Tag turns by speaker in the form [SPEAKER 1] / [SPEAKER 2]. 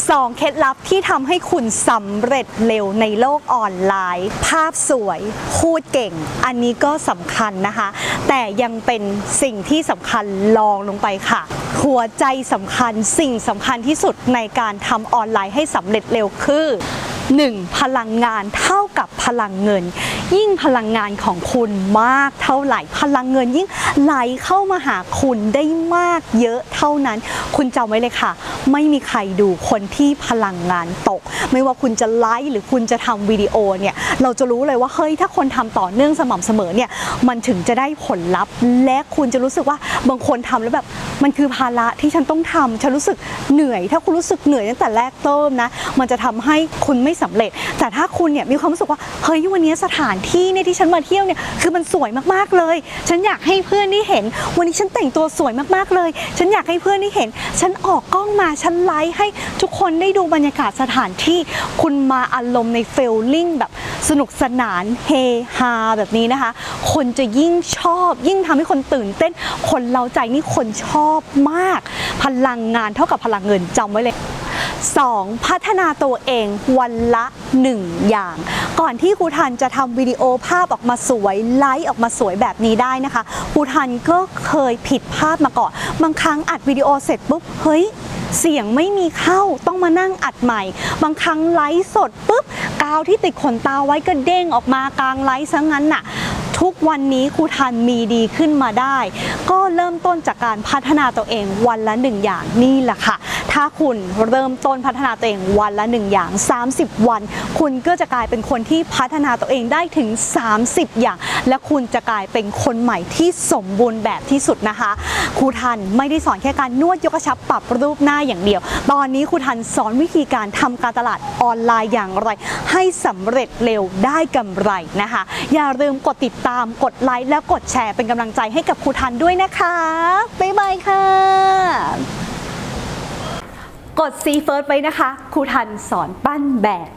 [SPEAKER 1] 2 เคล็ดลับที่ทำให้คุณสำเร็จเร็วในโลกออนไลน์ ภาพสวย พูดเก่ง อันนี้ก็สำคัญนะคะ แต่ยังเป็นสิ่งที่สำคัญลองลงไปค่ะ หัวใจสำคัญสิ่งสำคัญที่สุดในการทำออนไลน์ให้สำเร็จเร็วคือ 1. พลังงานเท่ากับพลังเงิน ยิ่งพลังงานของคุณมากเท่าไหร่ พลังเงินยิ่งไหลเข้ามาหาคุณได้มากเยอะเท่านั้น คุณจำไว้เลยค่ะ ไม่มีใครดูคนที่พลังงานตก ไม่ว่าคุณจะไลฟ์หรือคุณจะทำวิดีโอเนี่ยเราจะรู้เลยว่าเฮ้ยถ้าคนทำต่อเนื่องสม่ำเสมอเนี่ยมันถึงจะได้ผลลัพธ์และคุณจะรู้สึกว่าบางคนทำแล้วแบบมันคือภาระที่ฉันต้องทำฉันรู้สึกเหนื่อย ถ้าคุณรู้สึกเหนื่อยตั้งแต่แรกเริ่มนะมันจะทำให้คุณไม่สำเร็จ แต่ถ้าคุณเนี่ยมีความรู้สึกว่าเฮ้ยวันนี้สถานที่เนี่ยที่ฉันมาเที่ยวเนี่ยคือมันสวยมากๆเลย ฉันอยากให้เพื่อนได้เห็น วันนี้ฉันแต่งตัวสวยมากๆเลย ฉันอยากให้เพื่อนได้เห็น ฉันออกกล้องมาฉันไลฟ์ให้ทุกคนได้ดูบรรยากาศสถานที่คุณมาอารมณ์ในเฟลลิ่งแบบสนุกสนานเฮฮาแบบนี้นะคะ คนจะยิ่งชอบ ยิ่งทำให้คนตื่นเต้น คนเราใจนี่คนชอบมาก พลังงานเท่ากับพลังเงินจำไว้เลย 2. พัฒนาตัวเองวันละ 1 อย่าง ก่อนที่ครูทันจะทำวิดีโอภาพออกมาสวยไลฟ์ออกมาสวยแบบนี้ได้นะคะครูทันก็เคยผิดพลาดมาก่อน บางครั้งอัดวิดีโอเสร็จปุ๊บ เฮ้ย เสียงไม่มีเข้าต้องมานั่งอัดใหม่ บางครั้งไลฟ์สดปุ๊บกาวที่ติดขนตาไว้ก็เด้งออกมากลางไลฟ์ซะงั้นน่ะทุกวันนี้ครูทันมีดีขึ้นมาได้ ก็เริ่มต้นจากการพัฒนาตัวเองวันละหนึ่งอย่างนี่แหละค่ะ ถ้าคุณเริ่มต้นพัฒนาตัวเองวันละหนึ่งอย่าง 30 วัน คุณก็จะกลายเป็นคนที่พัฒนาตัวเองได้ถึง 30 อย่าง และคุณจะกลายเป็นคนใหม่ที่สมบูรณ์แบบที่สุดนะคะ ครูทันไม่ได้สอนแค่การนวดยกกระชับปรับรูปหน้าอย่างเดียว ตอนนี้ครูทันสอนวิธีการทำการตลาดออนไลน์อย่างไร ให้สำเร็จเร็วได้กำไรนะคะ อย่าลืมกดติดตามกดไลค์และกดแชร์เป็นกำลังใจให้กับครูทันด้วยนะคะบ๊ายบายค่ะ กด C first ไว้นะคะครูทันสอนปั้นแบบ